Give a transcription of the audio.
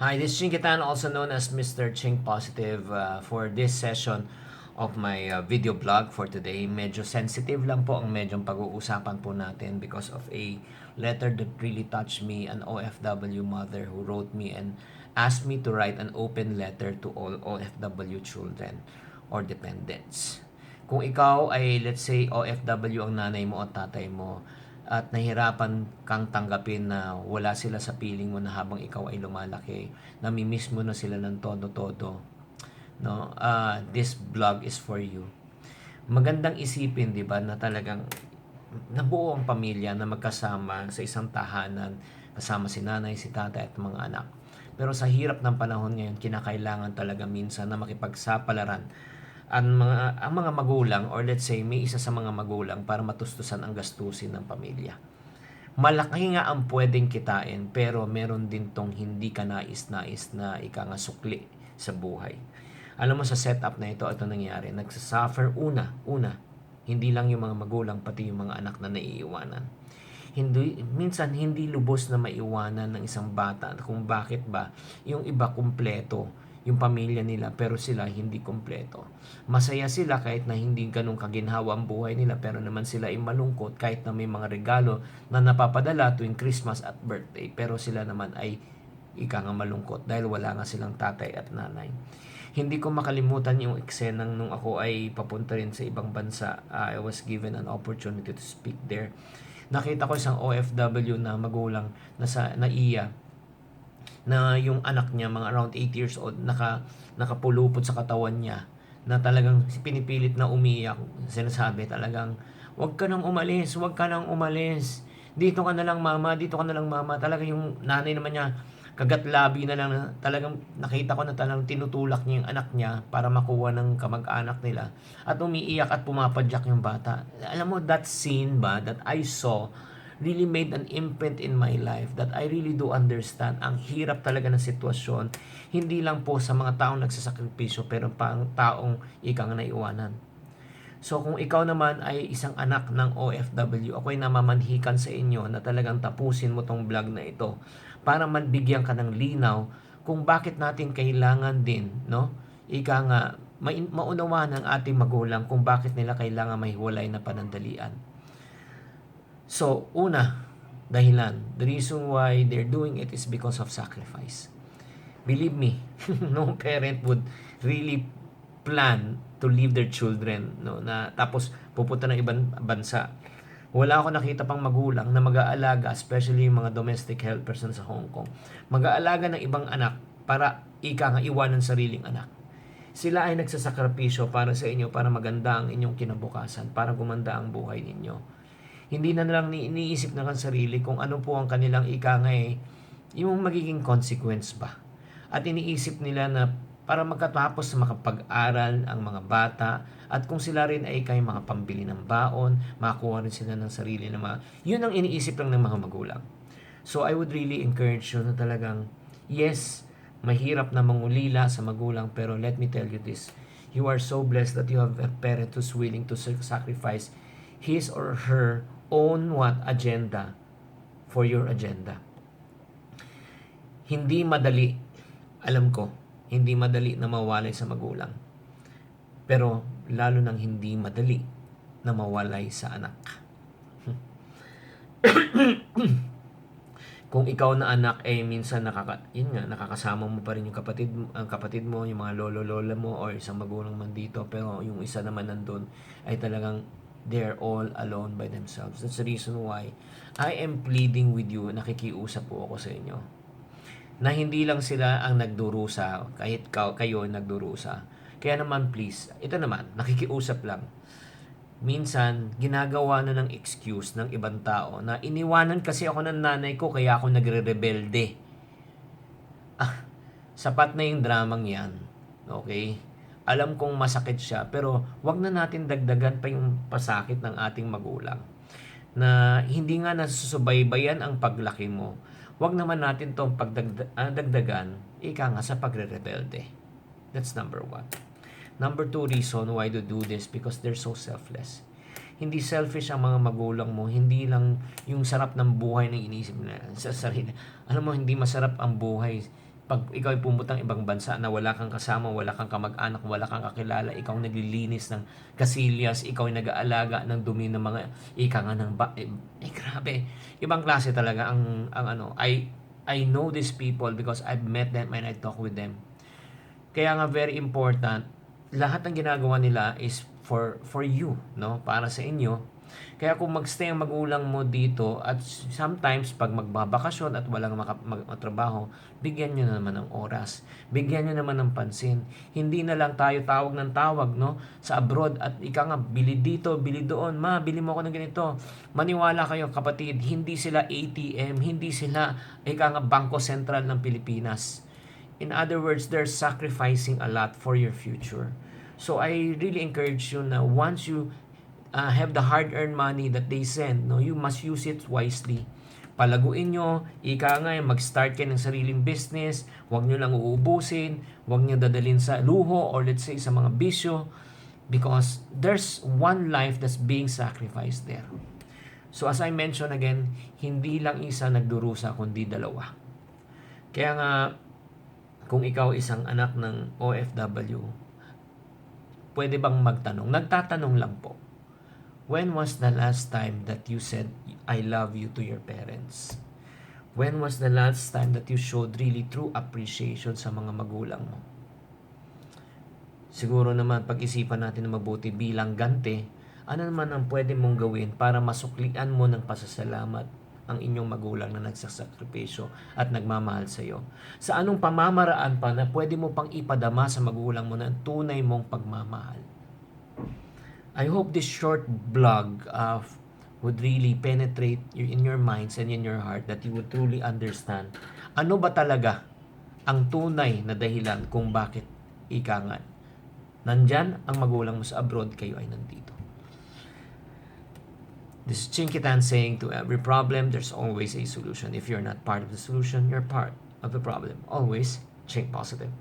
Hi, this is Ching Kitan, also known as Mr. Ching Positive uh, for this session of my uh, video blog for today. Medyo sensitive lang po ang medyong pag-uusapan po natin because of a letter that really touched me, an OFW mother who wrote me and asked me to write an open letter to all OFW children or dependents. Kung ikaw ay, let's say, OFW ang nanay mo o tatay mo, at nahirapan kang tanggapin na wala sila sa piling mo na habang ikaw ay lumalaki, namimiss mo na sila ng todo-todo, no? Uh, this vlog is for you. Magandang isipin, di ba, na talagang nabuo ang pamilya na magkasama sa isang tahanan, kasama si nanay, si tatay at mga anak. Pero sa hirap ng panahon ngayon, kinakailangan talaga minsan na makipagsapalaran ang mga, ang mga magulang or let's say may isa sa mga magulang para matustusan ang gastusin ng pamilya. Malaki nga ang pwedeng kitain pero meron din tong hindi ka nais-nais na ika nga sukli sa buhay. Alam mo sa setup na ito, ito nangyari. Nagsasuffer una, una. Hindi lang yung mga magulang, pati yung mga anak na naiiwanan. Hindi, minsan hindi lubos na maiwanan ng isang bata kung bakit ba yung iba kumpleto yung pamilya nila pero sila hindi kumpleto. Masaya sila kahit na hindi ganun kaginhawa ang buhay nila pero naman sila ay malungkot kahit na may mga regalo na napapadala tuwing Christmas at birthday pero sila naman ay ika nga malungkot dahil wala nga silang tatay at nanay. Hindi ko makalimutan yung eksenang nung ako ay papunta rin sa ibang bansa. Uh, I was given an opportunity to speak there. Nakita ko isang OFW na magulang na sa naiya na yung anak niya mga around 8 years old naka nakapulupot sa katawan niya na talagang pinipilit na umiyak. Sinasabi talagang wag ka nang umalis wag ka nang umalis. Dito ka na lang mama dito ka na lang mama. Talaga yung nanay naman niya kagat labi na lang talagang nakita ko na talagang tinutulak niya yung anak niya para makuha ng kamag-anak nila. At umiiyak at pumapadyak yung bata. Alam mo that scene ba that I saw really made an imprint in my life that I really do understand ang hirap talaga ng sitwasyon hindi lang po sa mga taong nagsasakripisyo pero pa ang taong ikang naiwanan. So kung ikaw naman ay isang anak ng OFW, ako'y namamanhikan sa inyo na talagang tapusin mo tong vlog na ito para magbigyan ka ng linaw kung bakit natin kailangan din, no? Ika nga, maunawaan ng ating magulang kung bakit nila kailangan mahiwalay na panandalian. So, una, dahilan, the reason why they're doing it is because of sacrifice. Believe me, no parent would really plan to leave their children, no, na tapos pupunta ng ibang bansa. Wala ako nakita pang magulang na mag-aalaga, especially yung mga domestic help sa Hong Kong, mag-aalaga ng ibang anak para ika nga iwanan sariling anak. Sila ay nagsasakripisyo para sa inyo, para maganda ang inyong kinabukasan, para gumanda ang buhay ninyo hindi na lang iniisip ng sarili kung ano po ang kanilang ika eh, yung magiging consequence ba. At iniisip nila na para magkatapos na makapag-aral ang mga bata at kung sila rin ay kay mga pambili ng baon, makakuha rin sila ng sarili na mga, yun ang iniisip lang ng mga magulang. So I would really encourage you na talagang, yes, mahirap na mangulila sa magulang pero let me tell you this, you are so blessed that you have a parent who's willing to sacrifice his or her own what agenda for your agenda. Hindi madali, alam ko, hindi madali na mawalay sa magulang. Pero lalo nang hindi madali na mawalay sa anak. Kung ikaw na anak eh, minsan nakaka yun nga nakakasama mo pa rin yung kapatid ang kapatid mo, yung mga lolo lola mo or isang magulang man dito pero yung isa naman nandun ay talagang they're all alone by themselves. That's the reason why I am pleading with you, nakikiusap po ako sa inyo, na hindi lang sila ang nagdurusa, kahit kayo nagdurusa. Kaya naman please, ito naman, nakikiusap lang. Minsan, ginagawa na ng excuse ng ibang tao na iniwanan kasi ako ng nanay ko kaya ako nagre-rebelde. Ah, sapat na yung dramang yan. Okay? Alam kong masakit siya, pero wag na natin dagdagan pa yung pasakit ng ating magulang. Na hindi nga nasusubaybayan ang paglaki mo. Wag naman natin tong pagdagdagan, uh, ika nga sa pagre-rebelde. That's number one. Number two reason why to do this because they're so selfless. Hindi selfish ang mga magulang mo, hindi lang yung sarap ng buhay na inisip nila sa sarili. Alam mo, hindi masarap ang buhay pag ikaw ay pumunta ng ibang bansa na wala kang kasama, wala kang kamag-anak, wala kang kakilala, ikaw ang naglilinis ng kasilyas, ikaw ay nag-aalaga ng dumi ng mga ika nga ng ba, eh, eh, grabe. Ibang klase talaga ang, ang ano, I, I know these people because I've met them and I talk with them. Kaya nga very important, lahat ng ginagawa nila is for for you, no? Para sa inyo. Kaya kung magstay ang magulang mo dito at sometimes pag magbabakasyon at walang maka- mag- matrabaho, bigyan nyo naman ng oras. Bigyan nyo naman ng pansin. Hindi na lang tayo tawag ng tawag, no? Sa abroad at ika nga, bili dito, bili doon. Ma, bili mo ako ng ganito. Maniwala kayo kapatid, hindi sila ATM, hindi sila ika nga Bangko Sentral ng Pilipinas. In other words, they're sacrificing a lot for your future. So I really encourage you na once you uh, have the hard-earned money that they send, no, you must use it wisely. Palaguin nyo, ika nga, mag-start kayo ng sariling business, huwag nyo lang uubusin, huwag nyo dadalhin sa luho or let's say sa mga bisyo because there's one life that's being sacrificed there. So as I mentioned again, hindi lang isa nagdurusa kundi dalawa. Kaya nga, kung ikaw isang anak ng OFW, pwede bang magtanong? Nagtatanong lang po. When was the last time that you said, I love you to your parents? When was the last time that you showed really true appreciation sa mga magulang mo? Siguro naman pag-isipan natin na mabuti bilang gante, ano naman ang pwede mong gawin para masuklian mo ng pasasalamat ang inyong magulang na nagsasakripisyo at nagmamahal sa iyo? Sa anong pamamaraan pa na pwede mo pang ipadama sa magulang mo na tunay mong pagmamahal? I hope this short blog uh, would really penetrate in your minds and in your heart that you would truly understand ano ba talaga ang tunay na dahilan kung bakit ika nga nandyan ang magulang mo sa abroad kayo ay nandito. This is Chinkitan saying to every problem, there's always a solution. If you're not part of the solution, you're part of the problem. Always, think positive.